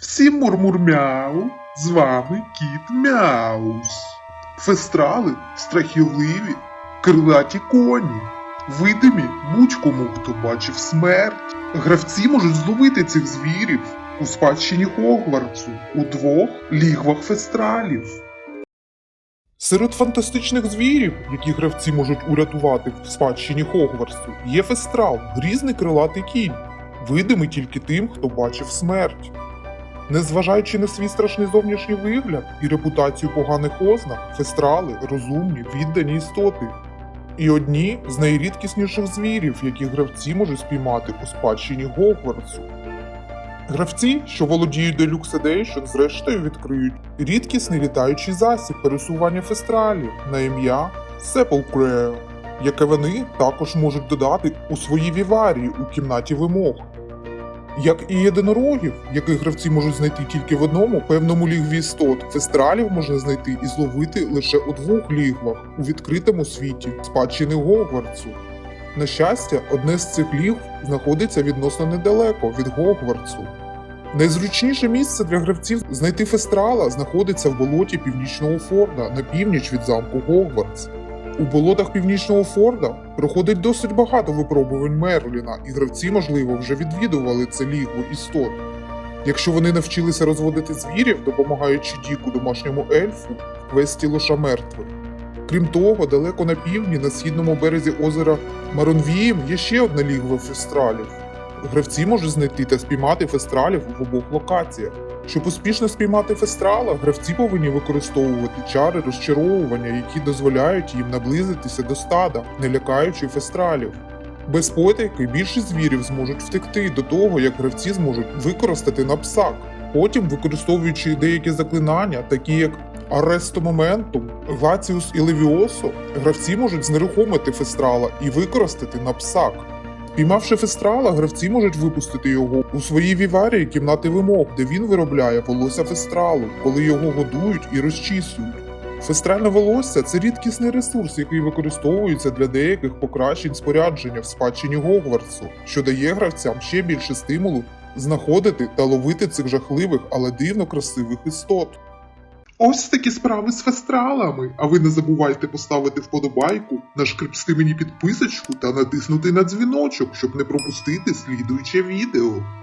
Всім мурмур-мяу, з вами кіт Мяус. Фестрали страхітливі, крилаті коні. Видимі будь-кому, хто бачив смерть. Гравці можуть зловити цих звірів у спадщині Хогвартсу у двох лігвах фестралів. Серед фантастичних звірів, які гравці можуть урятувати в спадщині Хогвартсу, є фестрал, грізний крилатий кінь, видимий тільки тим, хто бачив смерть. Незважаючи на свій страшний зовнішній вигляд і репутацію поганих ознак, фестрали розумні, віддані істоти. І одні з найрідкісніших звірів, які гравці можуть спіймати у спадщині Гогвартсу. Гравці, що володіють Deluxe Edition, зрештою відкриють рідкісний літаючий засіб пересування фестралів на ім'я Sepulchre, яке вони також можуть додати у свої віварії у кімнаті вимог. Як і єдинорогів, яких гравці можуть знайти тільки в одному певному лігві істот, фестралів можна знайти і зловити лише у двох лігвах у відкритому світі спадщини Гогвартсу. На щастя, одне з цих лігв знаходиться відносно недалеко від Гогвартсу. Найзручніше місце для гравців знайти фестрала знаходиться в болоті Північного Форда на північ від замку Гогвартс. У болотах Північного Форда проходить досить багато випробувань Мерліна, і гравці, можливо, вже відвідували це лігво істот. Якщо вони навчилися розводити звірів, допомагаючи Діку домашньому ельфу в квесті Лоша мертвих. Крім того, далеко на півдні, на східному березі озера Маронвієм є ще одна лігва фестралів. Гравці можуть знайти та спіймати фестралів в обох локаціях. Щоб успішно спіймати фестрала, гравці повинні використовувати чари розчаровування, які дозволяють їм наблизитися до стада, не лякаючи фестралів. Без потайки більшість звірів зможуть втекти до того, як гравці зможуть використати напсак. Потім, використовуючи деякі заклинання, такі як Аресто Моментум, Глаціус і Левіосо, гравці можуть знерухомити фестрала і використати напсак. Піймавши фестрала, гравці можуть випустити його у своїй віварії кімнати вимог, де він виробляє волосся фестралу, коли його годують і розчісують. Фестральне волосся це рідкісний ресурс, який використовується для деяких покращень спорядження в спадщині Гогвартсу, що дає гравцям ще більше стимулу знаходити та ловити цих жахливих, але дивно красивих істот. Ось такі справи з фестралами. А ви не забувайте поставити вподобайку, нашкрепсти мені підписочку та натиснути на дзвіночок, щоб не пропустити слідуюче відео.